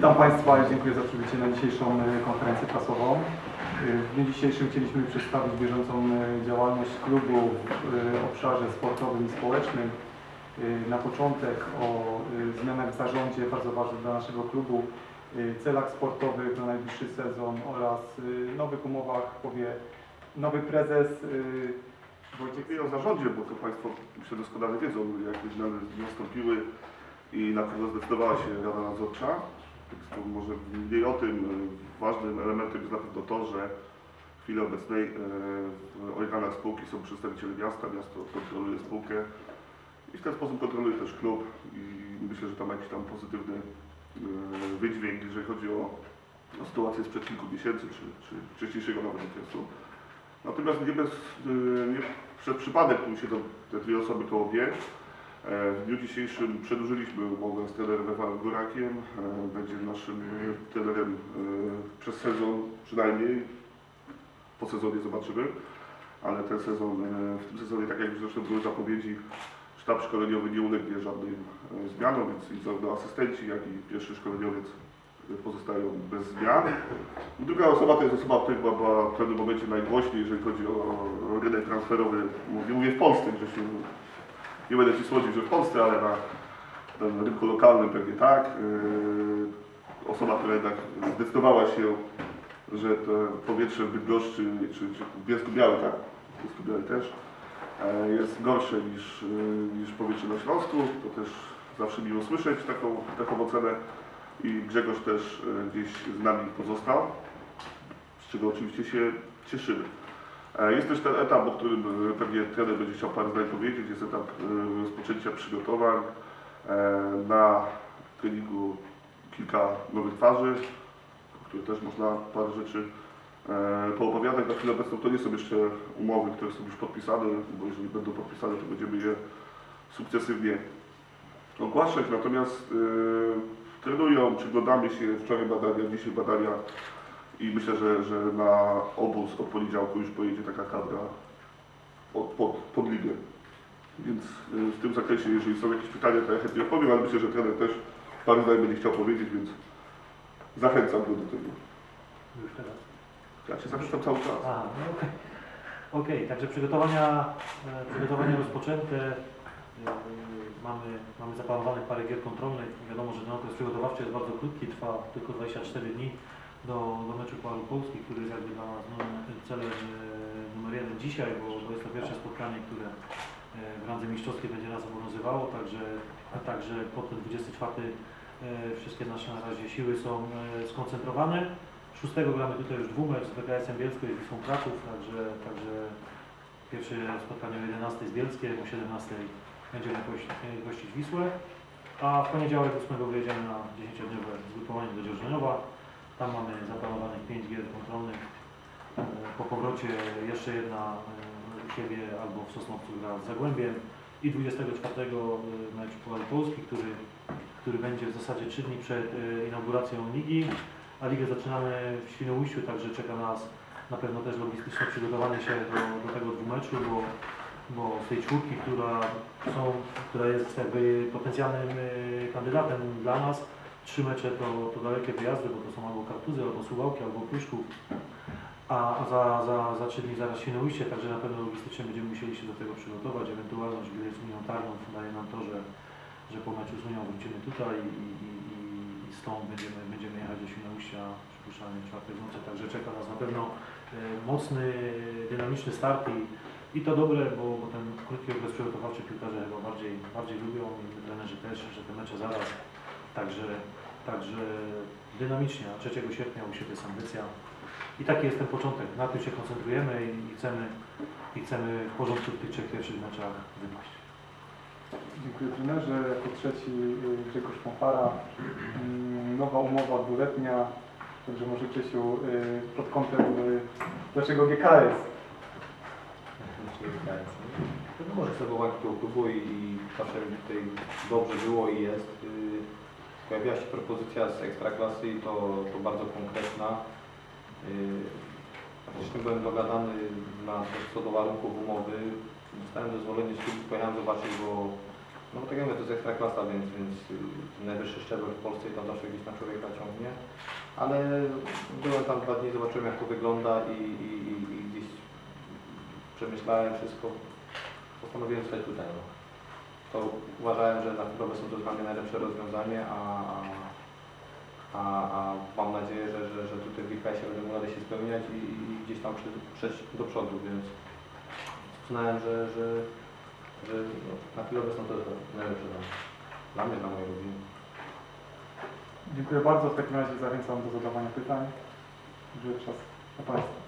Witam Państwa i dziękuję za przybycie na dzisiejszą e, konferencję prasową. E, W dniu dzisiejszym chcieliśmy przedstawić bieżącą e, działalność klubu w obszarze sportowym i społecznym. Na początek o zmianach w zarządzie, bardzo ważnych dla naszego klubu, celach sportowych na najbliższy sezon oraz nowych umowach powie nowy prezes Wojciech Mówię o zarządzie, bo to Państwo myślę doskonale wiedzą, jakie zmiany nastąpiły i na kogo zdecydowała się Rada Nadzorcza. Może mniej o tym. e, Ważnym elementem jest na pewno to, że w chwili obecnej e, w organach spółki są przedstawiciele miasta, miasto kontroluje spółkę i w ten sposób kontroluje też klub i myślę, że tam jakiś tam pozytywny e, wydźwięk, jeżeli chodzi o, sytuację sprzed kilku miesięcy, czy, czy wcześniejszego nawet okresu. Natomiast nie, bez, y, nie przez przypadek tu się to, te dwie osoby koło mnie. E, W dniu dzisiejszym przedłużyliśmy umowę z trenerem Ewanem Gorakiem. E, Będzie naszym e, trenerem e, przez sezon przynajmniej. Po sezonie zobaczymy. Ale ten sezon, w tym sezonie, tak jak już zresztą były zapowiedzi, sztab szkoleniowy nie ulegnie żadnym zmianom, więc i zarówno asystenci, jak i pierwszy szkoleniowiec pozostają bez zmian. Druga osoba to jest osoba, o której była, była w pewnym momencie najgłośniej, jeżeli chodzi o, rynek transferowy. Mówię, mówię w Polsce, Grzesiu. Nie będę Ci słodził, że w Polsce, ale na, na rynku lokalnym pewnie tak. Yy, osoba, która jednak zdecydowała się, że to powietrze w Bydgoszczy, czy, czy w Bielsku Białej, tak? W Bielsku Białej też, e, jest gorsze niż, yy, niż powietrze na Śląsku. To też zawsze miło słyszeć taką, taką ocenę i Grzegorz też e, gdzieś z nami pozostał, z czego oczywiście się cieszymy. E, Jest też ten etap, o którym e, pewnie trener będzie chciał parę zdań powiedzieć, jest etap e, rozpoczęcia przygotowań na treningu kilka nowych twarzy, o których też można parę rzeczy poopowiadać. Na chwilę obecną to nie są jeszcze umowy, które są już podpisane, bo jeżeli będą podpisane, to będziemy je sukcesywnie ogłaszać, natomiast trenują, przyglądamy się, wczoraj badania, dzisiaj badania i myślę, że, że na obóz od poniedziałku już pojedzie taka kadra pod, pod, pod ligę. Więc e, w tym zakresie, jeżeli są jakieś pytania, to ja chętnie odpowiem, ale myślę, że trener też parę zdań będzie chciał powiedzieć, więc zachęcam go do tego. Już teraz. Ja Cię zachęcam cały czas. Aha, no okej. Okej, także przygotowania, e, przygotowania rozpoczęte. E, Mamy, mamy zaplanowanych parę gier kontrolnych. Wiadomo, że ten okres przygotowawczy jest bardzo krótki, trwa tylko 24 dni do, do meczu Pucharu Polski, który jest jakby dla nas no, celem e, numer jeden dzisiaj, bo, bo jest to pierwsze spotkanie, które e, w randze mistrzowskiej będzie nas obowiązywało, także, a także po ten 24 e, wszystkie nasze na razie siły są skoncentrowane. 6 gramy tutaj już dwumecz z BKS-em Bielsko i Wisłą Kraków, także, także pierwsze spotkanie o 11 z Bielskiem, o 17 będziemy gościć Wisłę, a w poniedziałek 8 wyjedziemy na 10-dniowe zgrupowanie do Dzierżoniowa. Tam mamy zaplanowanych 5 gier kontrolnych. E, Po powrocie jeszcze jedna e, u siebie albo w Sosnowcu gra z Zagłębiem i 24 mecz Puchar Polski, który, który będzie w zasadzie 3 dni przed e, inauguracją ligi. A ligę zaczynamy w Świnoujściu, także czeka nas na pewno też logistyczne przygotowanie się do, do tego dwumeczu, bo, bo z tej czwórki, która, są, która jest jakby potencjalnym kandydatem dla nas, trzy mecze to, to dalekie wyjazdy, bo to są albo Kartuzy, albo Suwałki, albo Pruszków, a, za, za, za trzy dni zaraz Świnoujście, także na pewno logistycznie będziemy musieli się do tego przygotować. Ewentualność gry z Unią Tarnów daje nam to, że, że po meczu z Unią wrócimy tutaj i, i, i stąd będziemy, będziemy jechać do Świnoujścia, przypuszczalnie czwartek w nocy, także czeka nas na pewno e, mocny, dynamiczny start i, i to dobre, bo, bo ten krótki okres przygotowawczy piłkarze chyba bardziej, bardziej lubią i trenerzy też, że te mecze zaraz, także, także dynamicznie, a 3 sierpnia u siebie jest ambicja i taki jest ten początek, na tym się koncentrujemy i, chcemy, i chcemy w porządku w tych trzech pierwszych meczach wypaść. Dziękuję trenerze. Jako trzeci y, Grzegorz Pompara. Mm, Nowa umowa dwuletnia. Także może Czesiu y, pod kątem y, dlaczego GKS? No może serwować tego klubu i, i zawsze tutaj dobrze było i jest. Pojawiła się propozycja z Ekstraklasy i to, to bardzo konkretna. Yy, Faktycznie byłem dogadany na co do warunków umowy. Dostałem zezwolenie z klubu, pojechałem zobaczyć, bo no tak jak mówię, to jest Ekstraklasa, więc, więc yy, najwyższy szczebel w Polsce i tam zawsze gdzieś na człowieka ciągnie. nie? Ale byłem tam dwa dni, zobaczyłem jak to wygląda i, i, i, i gdzieś przemyślałem wszystko. Postanowiłem stać tutaj. No. To uważałem, że na chwilę są to dla mnie najlepsze rozwiązanie, a, a, a mam nadzieję, że, że, że tutaj w IKS-ie będę mógł dalej się spełniać i, i gdzieś tam przy, przejść do przodu, więc uznałem, że, że, że no, na chwilę obecną to jest najlepsze dla mnie. Dla mnie, dla mojej rodziny. Dziękuję bardzo. W takim razie zachęcam do zadawania pytań. Dziękuję czas na Państwa.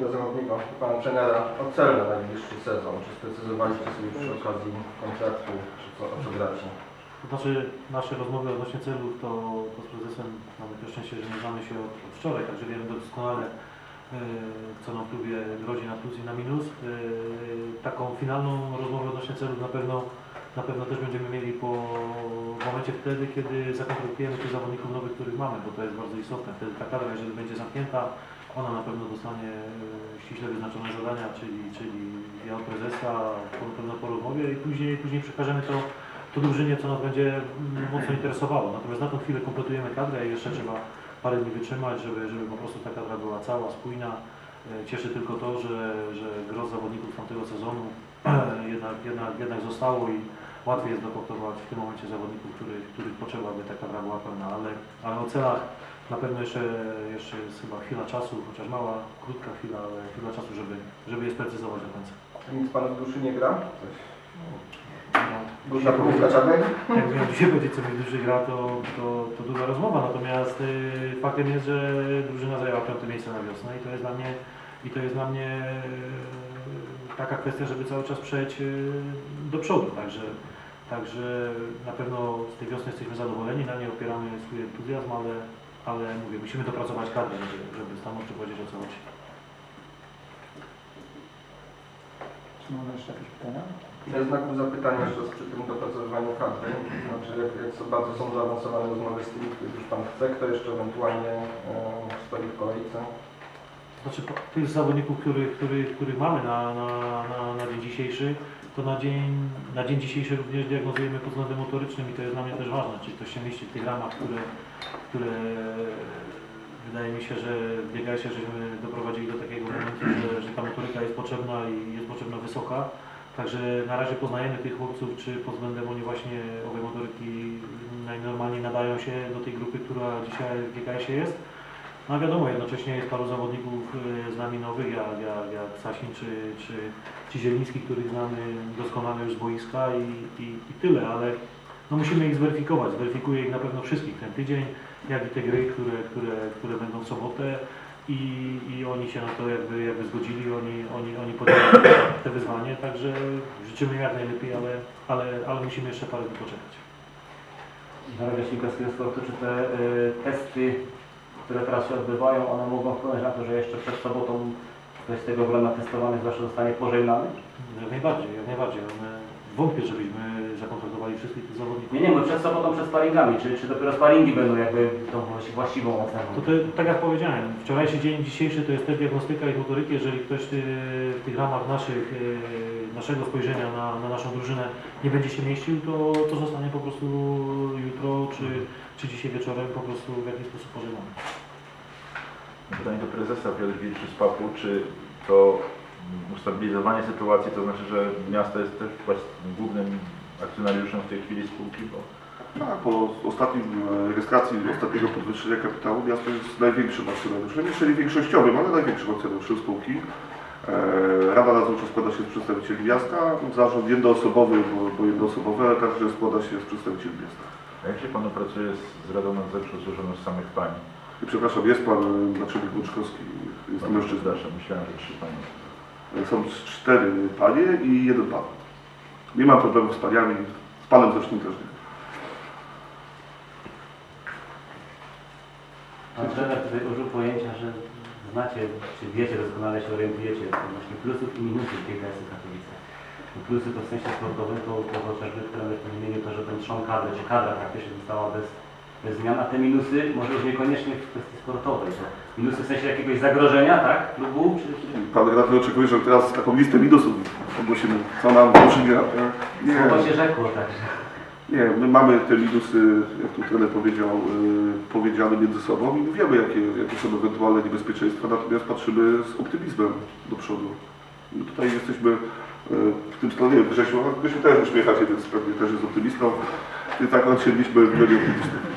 Do zawodnika, pana trenera, o cel na najbliższy sezon. Czy sprecyzowaliście sobie przy okazji kontraktu, czy co, o co gracie? Znaczy nasze rozmowy odnośnie celów to, to z prezesem mamy to szczęście, że nie znamy się od, od wczoraj, także wiemy doskonale e, co nam klubie grozi na plus i na minus. E, Taką finalną rozmowę odnośnie celów na pewno, na pewno też będziemy mieli po momencie wtedy, kiedy zakontraktujemy tych zawodników nowych, których mamy, bo to jest bardzo istotne. Wtedy ta kadra, jeżeli będzie zamknięta, ona na pewno dostanie e, ściśle wyznaczone zadania, czyli, czyli ja prezesa, na pewno po rozmowie i później, później przekażemy to to drużynie, co nas będzie mm, mocno interesowało. Natomiast na tą chwilę kompletujemy kadrę i jeszcze trzeba parę dni wytrzymać, żeby, żeby po prostu ta kadra była cała, spójna. E, Cieszy tylko to, że, że gros zawodników tamtego sezonu jednak, jednak, jednak zostało i łatwiej jest dokoptować w tym momencie zawodników, których, których potrzeba, by ta kadra była pełna, ale, ale o celach na pewno jeszcze, jeszcze jest chyba chwila czasu, chociaż mała, krótka chwila, ale chwila czasu, żeby, żeby je sprecyzować do końca. Nic panu w duszy nie gra? Coś? Duża połówka czarnej? Jak dzisiaj powiedzieć, co mi duży gra, to, to, to długa rozmowa. Natomiast y, faktem jest, że drużyna zajęła piąte miejsce na wiosnę i to jest dla mnie, i to jest dla mnie y, taka kwestia, żeby cały czas przejść y, do przodu. Także, także na pewno z tej wiosny jesteśmy zadowoleni, na niej opieramy swój entuzjazm, ale, ale mówię, musimy dopracować kadrę, żeby, żeby stanowczo powiedzieć o co. Czy mamy jeszcze jakieś pytania? Bez znaku zapytania jeszcze przy tym dopracowywaniu kadry. Znaczy, jak, jak są, bardzo są zaawansowane rozmowy z tymi, których już Pan chce, kto jeszcze ewentualnie e, stoi w kolejce? Znaczy tych zawodników, których, których, których mamy na, na, na, na dzień dzisiejszy, to na dzień, na dzień dzisiejszy również diagnozujemy pod względem motorycznym i to jest dla mnie też ważne, czy ktoś się mieści w tych ramach, które, które wydaje mi się, że biegaj się, żeśmy doprowadzili do takiego momentu, że, że ta motoryka jest potrzebna i jest potrzebna wysoka. Także na razie poznajemy tych chłopców, czy pod względem oni właśnie owej motoryki najnormalniej nadają się do tej grupy, która dzisiaj w GKS-ie jest. No a wiadomo, jednocześnie jest paru zawodników e, z nami nowych, jak, jak, jak Sasin czy, czy, czy Zieliński, których znamy doskonale już z boiska i, i, i tyle, ale no musimy ich zweryfikować. Zweryfikuję ich na pewno wszystkich ten tydzień, jak i te gry, które, które, które będą w sobotę i, i oni się na to jakby, jakby zgodzili, oni, oni, oni podjęli te wyzwanie, także życzymy jak najlepiej, ale, ale, ale musimy jeszcze parę dni poczekać. Zarabia Sikorskiego Sportu, czy te y, testy, które teraz się odbywają, one mogą wpłynąć na to, że jeszcze przed sobotą ktoś z tego grona testowanych zawsze zostanie pożegnany? Jak najbardziej, jak najbardziej. One, wątpię, żebyśmy zakontraktowali wszystkich tych zawodników. Nie, nie, bo przed sobotą, przed sparingami, czy, czy dopiero sparingi będą jakby tą właści- właściwą oceną? To, to tak jak powiedziałem, wczorajszy dzień dzisiejszy to jest też diagnostyka i motoryki. Jeżeli ktoś y, w tych ramach naszych, y, naszego spojrzenia na, na naszą drużynę nie będzie się mieścił, to, to zostanie po prostu jutro czy, czy dzisiaj wieczorem po prostu w jakiś sposób pożegnany. Pytanie do prezesa Piotr Wilczy z PAP-u, czy to ustabilizowanie sytuacji, to znaczy, że miasto jest też głównym akcjonariuszem w tej chwili spółki, bo Tak, po ostatnim e, rejestracji ostatniego podwyższenia kapitału miasto jest największym akcjonariuszem, jeżeli większościowym, ale największym akcjonariuszem spółki. E, Rada nadzorcza składa się z przedstawicieli miasta, zarząd jednoosobowy, bo, bo jednoosobowy, ale także składa się z przedstawicieli miasta. a jak się Panu pracuje z, Radą Nadzorczą złożoną z samych Pań? I przepraszam, jest pan e, naczelnik Łuczkowski, jest mężczyzna. Przepraszam, myślałem, że trzy Panie. Są cztery panie i jeden pan. Nie mam problemu z paniami, z panem zresztą też nie. Pan trener tutaj użył pojęcia, że znacie, czy wiecie, doskonale się orientujecie odnośnie plusów i minusów GKS-u Katowice. No Plusy to w sensie sportowym, to, to chociażby trener w wymienił to, że ten trzon kadry, czy kadra praktycznie została bez zmian, a te minusy może już niekoniecznie w kwestii sportowej. To minusy w sensie jakiegoś zagrożenia, tak, klubu, czy. Pan redaktor oczekuje, że teraz taką listę minusów ogłosimy, co nam wróży gra. Nie. Słowo się rzekło, także. Nie, my mamy te minusy, jak tu trener powiedział, y, powiedziane między sobą i wiemy, jakie, jakie są ewentualne niebezpieczeństwa, natomiast patrzymy z optymizmem do przodu. My tutaj jesteśmy y, w tym stronie, Grzesiu, Grzesiu też uśmiecha się, więc pewnie też jest optymistą. I tak odsiedliśmy w gronie optymistów.